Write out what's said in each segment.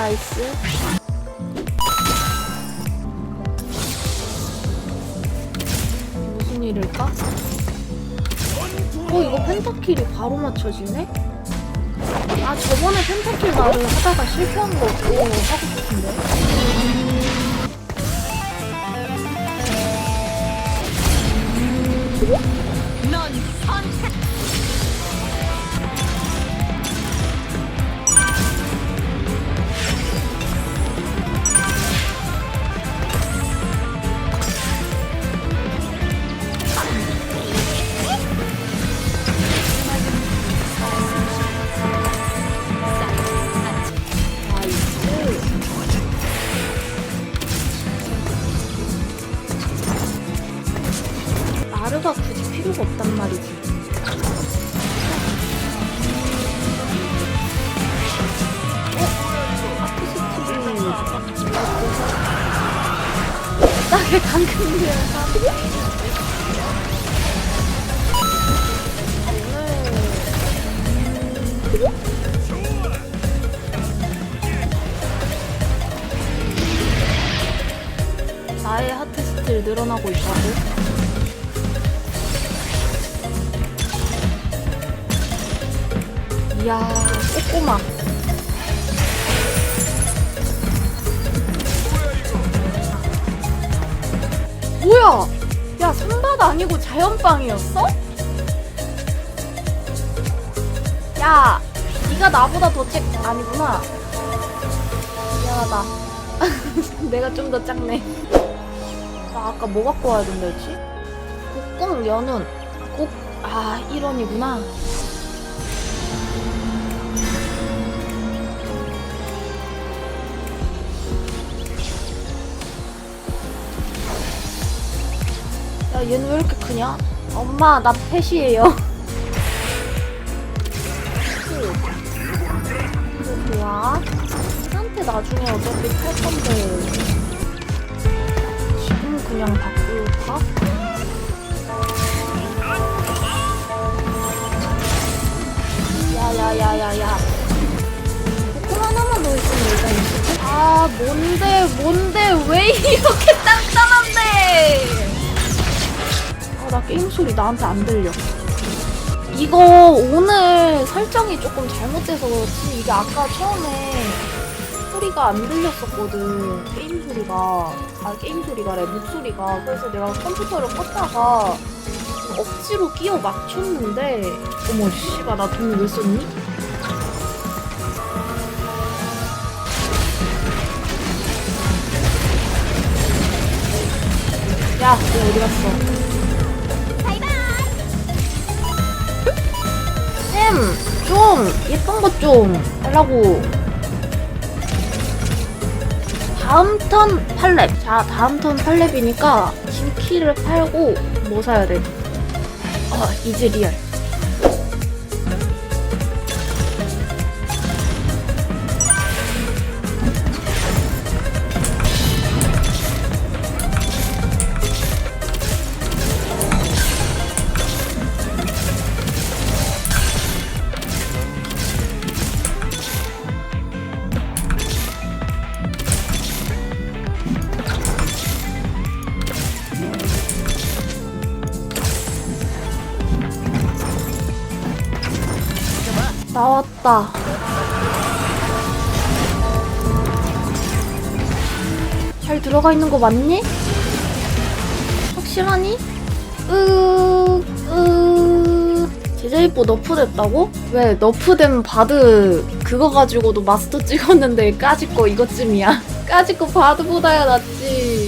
나이스. 무슨 일일까? 어, 이거 펜타킬이 바로 맞춰지네? 아, 저번에 펜타킬 나를 하다가 실패한 거 그거 하고 싶은데. 넌 선택. 나르가 굳이 필요가 없단 말이지. 어? 아크스티브. 나게 당근이야. 나의 하트 스틸 늘어나고 있다고? 이야, 꼬꼬마. 뭐야? 야, 선박 아니고 자연빵이었어? 야, 네가 나보다 더 잭, 아니구나. 미안하다. 내가 좀 더 작네. 나 아까 뭐 갖고 와야 된다 했지? 국궁 연운. 국, 아, 1원이구나. 야, 얘는 왜 이렇게 크냐? 엄마, 나 펫이에요. 이거 좋아. 한테 나중에 어차피 팔 건데. 지금 그냥 바꿀까? 야야야야야. 복권 하나만 더 있으면 일단 있어. 아 뭔데 뭔데 왜 이렇게 나 게임 소리 나한테 안 들려. 이거 오늘 설정이 조금 잘못돼서 그렇지 이게 아까 처음에 소리가 안 들렸었거든 게임 소리가 아 게임 소리가래 목소리가 그래서 내가 컴퓨터를 껐다가 억지로 끼워 맞췄는데 어머 씨발 나돈 왜 썼니? 야, 너 어디 갔어? 좀 예쁜 것좀 하려고. 다음 턴 8렙. 자, 다음 턴 8렙이니까 진키를 팔고 뭐 사야 돼? 아, 이즈 리얼. 왔다. 잘 들어가 있는 거 맞니? 확실하니? 으, 으. 제자이뽀 너프됐다고? 왜 너프된 바드 그거 가지고도 마스터 찍었는데 까짓 거 이것쯤이야. 까짓 거 바드보다야 낫지.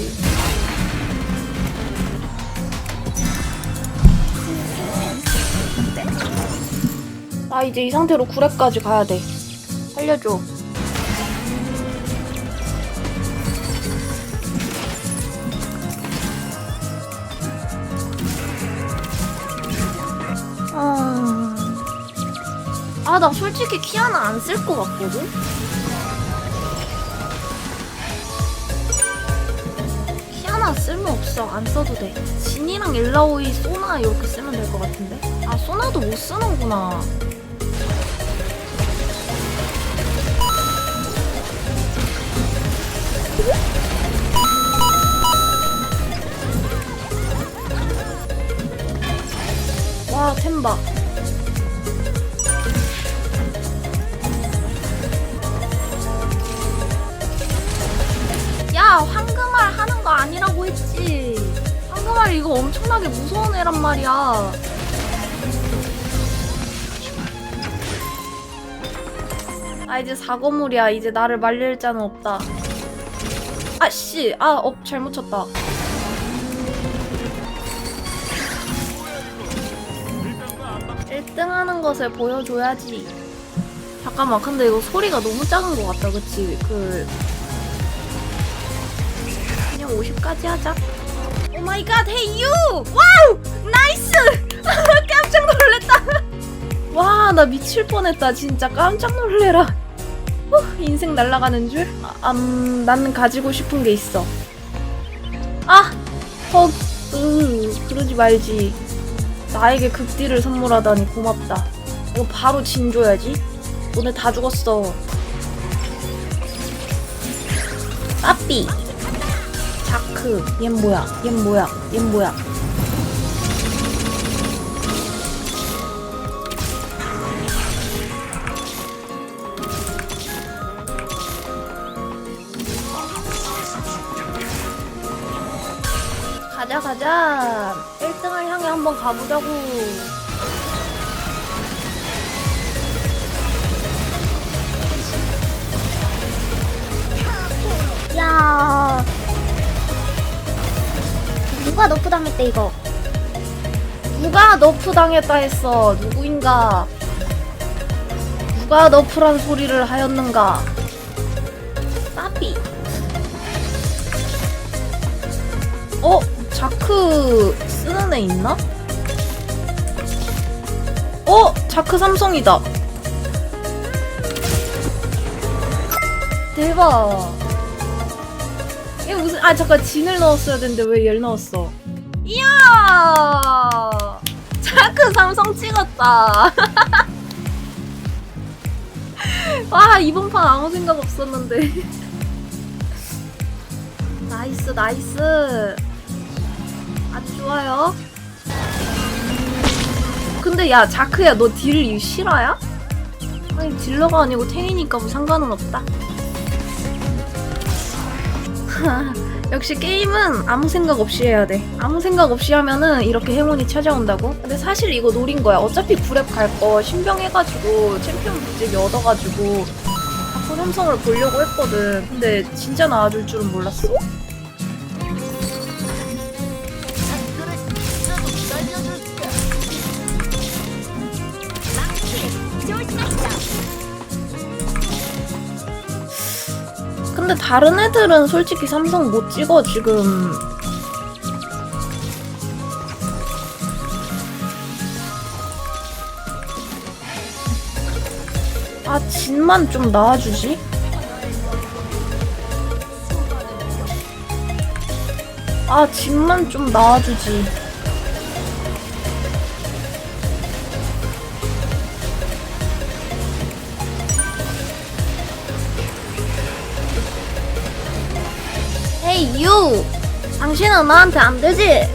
나 이제 이 상태로 9렙까지 가야 돼. 살려줘. 아, 아, 나 솔직히 키아나 안 쓸 것 같거든? 키아나 쓸모없어. 안 써도 돼. 진이랑 일라오이, 소나 이렇게 쓰면 될 것 같은데? 아, 소나도 못 쓰는구나. 와, 템바. 야, 황금알 하는 거 아니라고 했지. 황금알 이거 엄청나게 무서운 애란 말이야. 아, 이제 사고물이야. 이제 나를 말릴 자는 없다. 아, 씨. 아, 어, 잘못 쳤다. 일등 하는 것을 보여줘야지. 잠깐만, 근데 이거 소리가 너무 작은 것 같다, 그치? 그. 그냥 50까지 하자. 오 마이 갓, 헤이 유! 와우! 나이스! 깜짝 놀랐다. 와, 나 미칠 뻔했다. 진짜 깜짝 놀래라. 후, 인생 날아가는 줄? 아, 음, 나는 가지고 싶은 게 있어. 아! 헉, 으, 그러지 말지. 나에게 극딜을 선물하다니 고맙다. 이거 바로 진줘야지. 오늘 다 죽었어. 빠삐. 자크. 얜 뭐야? 얜 뭐야? 얜 뭐야? 가자 가자. 1등을 향해 한번 가보자고. 야. 누가 너프 당했대 이거? 누가 너프 당했다 했어? 누구인가? 누가 너프란 소리를 하였는가? 빠삐. 어? 자크 쓰는 애 있나? 어? 자크 삼성이다. 대박. 이게 무슨 아 잠깐 진을 넣었어야 되는데 왜 얘를 넣었어? 이야! 자크 삼성 찍었다. 와 이번 판 아무 생각 없었는데. 나이스 나이스 아주 좋아요 근데 야 자크야 너 딜 실화야? 아니 딜러가 아니고 탱이니까 뭐 상관은 없다 역시 게임은 아무 생각 없이 해야 돼. 아무 생각 없이 하면은 이렇게 행운이 찾아온다고? 근데 사실 이거 노린 거야. 어차피 9렙 갈 거 신병 해가지고 챔피언 부직이 얻어가지고 자꾸 삼성을 보려고 했거든. 근데 진짜 나와줄 줄은 몰랐어. 근데 다른 애들은 솔직히 삼성 못 찍어 지금. 아 진만 좀 나와주지. 아 진만 좀 나와주지. 유 당신은 나한테 안 되지